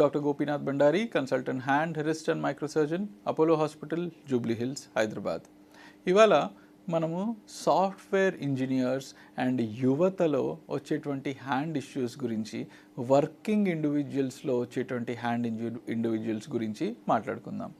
Doctor Gopinath Bhandari consultant hand wrist and microsurgeon Apollo hospital Jubilee Hills Hyderabad. ఇవాళ మనము software engineers and యువతలో వచ్చేటువంటి hand issues గురించి working ఇండివిజువల్స్లో వచ్చేటువంటి హ్యాండ్ ఇంజు ఇండివిజువల్స్ గురించి మాట్లాడుకుందాం.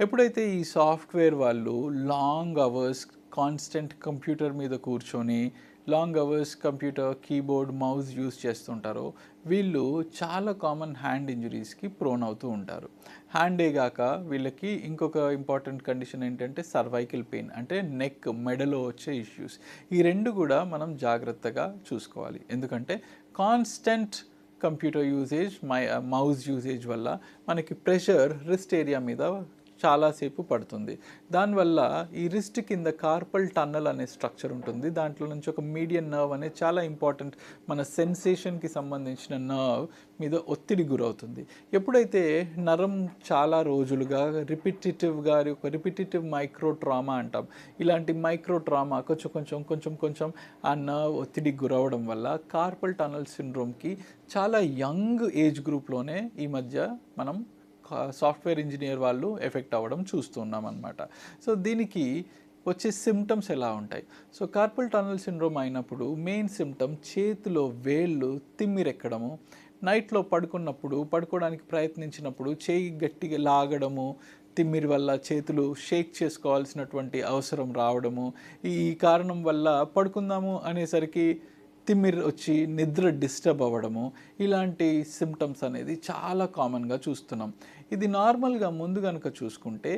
ఎప్పుడైతే ఈ సాఫ్ట్వేర్ వాళ్ళు లాంగ్ అవర్స్ కాన్స్టెంట్ కంప్యూటర్ మీద కూర్చొని long hours computer keyboard mouse use చేస్తుంటారో వీళ్ళు చాలా కామన్ హ్యాండ్ ఇంజరీస్కి ప్రోన్ అవుతూ ఉంటారు. హ్యాండే కాక వీళ్ళకి ఇంకొక ఇంపార్టెంట్ కండిషన్ ఏంటంటే సర్వైకల్ పెయిన్ అంటే నెక్ మెడలో వచ్చే ఇష్యూస్ ఈ రెండు కూడా మనం జాగ్రత్తగా చూసుకోవాలి. ఎందుకంటే constant computer usage my mouse usage వల్ల మనకి ప్రెషర్ రిస్ట్ ఏరియా మీద చాలాసేపు పడుతుంది. దానివల్ల ఈ రిస్ట్ కింద కార్పల్ టన్నల్ అనే స్ట్రక్చర్ ఉంటుంది. దాంట్లో నుంచి ఒక మీడియన్ నర్వ్ అనే చాలా ఇంపార్టెంట్ మన సెన్సేషన్కి సంబంధించిన నర్వ్ మీద ఒత్తిడి గురవుతుంది. ఎప్పుడైతే నరం చాలా రోజులుగా రిపిటేటివ్గా ఒక రిపిటేటివ్ మైక్రో ట్రామా అంటాం. ఇలాంటి మైక్రో ట్రామా కొంచెం కొంచెం కొంచెం కొంచెం ఆ నర్వ్ ఒత్తిడికి గురవడం వల్ల కార్పల్ టనల్ సిండ్రోమ్కి చాలా యంగ్ ఏజ్ గ్రూప్లోనే ఈ మధ్య మనం సాఫ్ట్వేర్ ఇంజనీర్ వాళ్ళు ఎఫెక్ట్ అవ్వడం చూస్తున్నాం అనమాట సో దీనికి వచ్చే సిమ్టమ్స్ ఎలా ఉంటాయి? సో కార్పల్ టనల్ సిండ్రోమ్ అయినప్పుడు మెయిన్ సిమ్టమ్ చేతిలో వేళ్ళు తిమ్మిరెక్కడము నైట్లో పడుకున్నప్పుడు పడుకోవడానికి ప్రయత్నించినప్పుడు చేయి గట్టిగా లాగడము తిమ్మిరి వల్ల చేతులు షేక్ చేసుకోవాల్సినటువంటి అవసరం రావడము ఈ కారణం వల్ల పడుకుందాము అనేసరికి తిమ్మిరి వచ్చి నిద్ర డిస్టర్బ్ అవ్వడము ఇలాంటి సిమ్టమ్స్ అనేది చాలా కామన్గా చూస్తున్నాం. ఇది నార్మల్గా ముందు కనుక చూసుకుంటే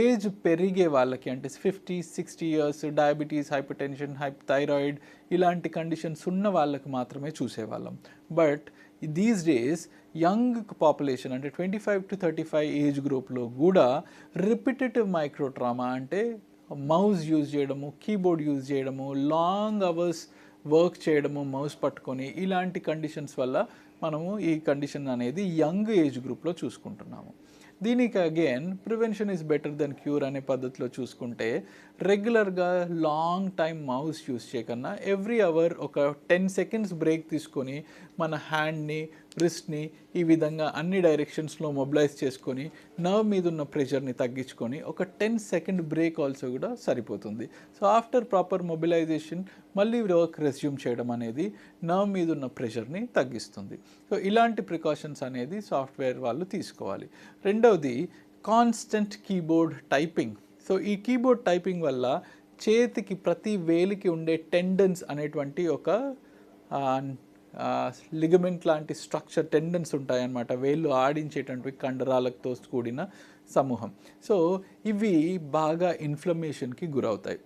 ఏజ్ పెరిగే వాళ్ళకి అంటే fifty sixty years diabetes hypertension hypothyroid ఇలాంటి కండిషన్స్ ఉన్న వాళ్ళకి మాత్రమే చూసేవాళ్ళం. But these days young population అంటే twenty five to thirty five age గ్రూప్లో కూడా రిపిటేటివ్ మైక్రోట్రామా అంటే మౌస్ యూజ్ చేయడము కీబోర్డ్ యూజ్ చేయడము లాంగ్ అవర్స్ వర్క్ చేయడము మౌస్ పట్టుకొని ఇలాంటి కండిషన్స్ వల్ల మనము ఈ కండిషన్ అనేది యంగ్ ఏజ్ గ్రూప్లో చూసుకుంటున్నాము. దీనికి again prevention is better than cure అనే పద్ధతిలో చూసుకుంటే రెగ్యులర్గా లాంగ్ టైం మౌస్ యూస్ చేయకన్నా ఎవ్రీ అవర్ ఒక టెన్ సెకండ్స్ బ్రేక్ తీసుకొని మన హ్యాండ్ని రిస్ట్ని ఈ విధంగా అన్ని డైరెక్షన్స్లో మొబిలైజ్ చేసుకొని నర్వ్ మీద ఉన్న ప్రెషర్ని తగ్గించుకొని ఒక టెన్ సెకండ్ బ్రేక్ ఆల్సో కూడా సరిపోతుంది. సో ఆఫ్టర్ ప్రాపర్ మొబిలైజేషన్ మళ్ళీ వర్క్ రెస్యూమ్ చేయడం అనేది నర్వ్ మీద ఉన్న ప్రెషర్ని తగ్గిస్తుంది. సో ఇలాంటి ప్రికాషన్స్ అనేది సాఫ్ట్వేర్ వాళ్ళు తీసుకోవాలి. రెండవది కాన్స్టెంట్ కీబోర్డ్ టైపింగ్ సో ఈ కీబోర్డ్ టైపింగ్ వల్ల చేతికి ప్రతి వేలికి ఉండే టెండన్స్ అనేటువంటి ఒక లిగమెంట్ లాంటి స్ట్రక్చర్ టెండన్స్ ఉంటాయన్నమాట. వేళ్ళు ఆడించేటటువంటి కండరాలతో కూడిన సమూహం. సో ఇవి బాగా ఇన్ఫ్లమేషన్కి గురవుతాయి.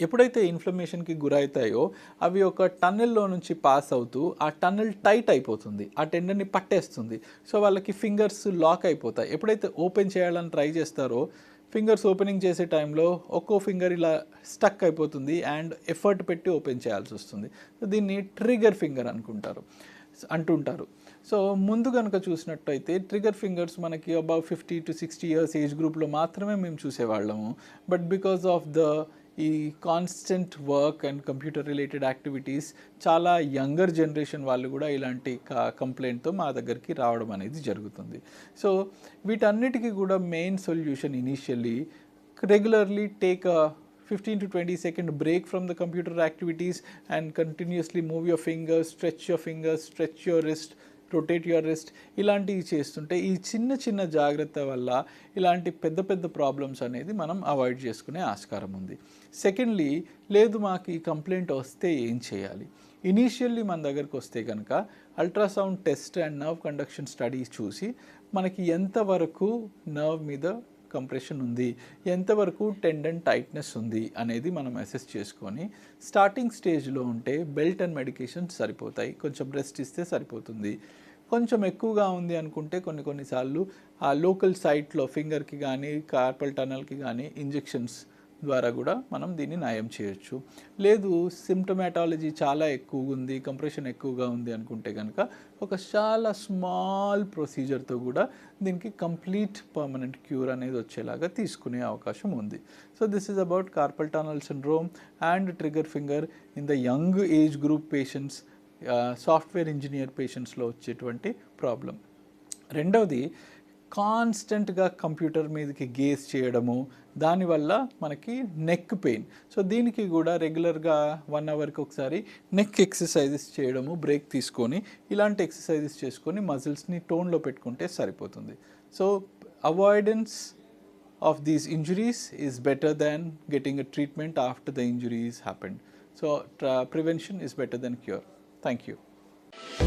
ఎప్పుడైతే ఇన్ఫ్లమేషన్కి గురవుతాయో అవి ఒక టన్నెల్లో నుంచి పాస్ అవుతూ ఆ టన్నెల్ టైట్ అయిపోతుంది. ఆ టెండర్ని పట్టేస్తుంది. సో వాళ్ళకి ఫింగర్స్ లాక్ అయిపోతాయి. ఎప్పుడైతే ఓపెన్ చేయాలని ట్రై చేస్తారో ఫింగర్స్ ఓపెనింగ్ చేసే టైంలో ఒక్కో ఫింగర్ ఇలా స్టక్ అయిపోతుంది అండ్ ఎఫర్ట్ పెట్టి ఓపెన్ చేయాల్సి వస్తుంది. సో దీన్ని ట్రిగర్ ఫింగర్ అనుకుంటారు అంటుంటారు. సో ముందు కనుక చూసినట్టయితే ట్రిగర్ ఫింగర్స్ మనకి above fifty to sixty years age గ్రూప్లో మాత్రమే మేము చూసేవాళ్ళము. బట్ బికాస్ ఆఫ్ ద ఈ constant work and computer related activities చాలా యంగర్ జనరేషన్ వాళ్ళు కూడా ఇలాంటి కంప్లైంట్తో మా దగ్గరికి రావడం అనేది జరుగుతుంది. సో వీటన్నిటికీ కూడా main solution initially regularly take a fifteen to twenty second break from the computer activities and continuously move your fingers stretch your fingers stretch your wrist rotate your wrist ఇలాంటివి చేస్తుంటే ఈ చిన్న చిన్న జాగ్రత్త వల్ల ఇలాంటి పెద్ద పెద్ద ప్రాబ్లమ్స్ అనేది మనం అవాయిడ్ చేసుకునే ఆస్కారం ఉంది. సెకండ్లీ లేదు మాకు ఈ కంప్లైంట్ వస్తే ఏం చేయాలి? ఇనీషియల్లీ మన దగ్గరకు వస్తే కనుక ultrasound test and nerve conduction studies చూసి మనకి ఎంతవరకు నర్వ్ మీద కంప్రెషన్ ఉంది? ఎంతవరకు టెండన్ టైట్నెస్ ఉంది? అనేది మనం అసెస్ చేసుకొని స్టార్టింగ్ స్టేజ్లో ఉంటే బెల్ట్ అండ్ మెడికేషన్ సరిపోతాయి. కొంచెం రెస్ట్ ఇస్తే సరిపోతుంది. కొంచెం ఎక్కువగా ఉంది అనుకుంటే కొన్ని కొన్నిసార్లు ఆ లోకల్ సైట్లో ఫింగర్కి కానీ కార్పల్ టనల్కి కానీ ఇంజెక్షన్స్ ద్వారా కూడా మనం దీన్ని నయం చేయొచ్చు. లేదు సిమ్టమాటాలజీ చాలా ఎక్కువగా ఉంది కంప్రెషన్ ఎక్కువగా ఉంది అనుకుంటే కనుక ఒక చాలా స్మాల్ ప్రొసీజర్తో కూడా దీనికి కంప్లీట్ పర్మనెంట్ క్యూర్ అనేది వచ్చేలాగా తీసుకునే అవకాశం ఉంది. So this is about carpal tunnel syndrome and trigger finger in the young age group patients software engineer పేషెంట్స్లో వచ్చేటువంటి ప్రాబ్లం రెండవది కాన్స్టెంట్గా కంప్యూటర్ మీదకి గేస్ చేయడము దానివల్ల మనకి నెక్ పెయిన్ సో దీనికి కూడా రెగ్యులర్గా వన్ అవర్కి ఒకసారి నెక్ ఎక్సర్సైజెస్ చేయడము బ్రేక్ తీసుకొని ఇలాంటి ఎక్సర్సైజెస్ చేసుకొని మజిల్స్ని టోన్లో పెట్టుకుంటే సరిపోతుంది so avoidance of these injuries is better than getting a treatment after the injuries happened. So, tra- prevention is better than. Thank you.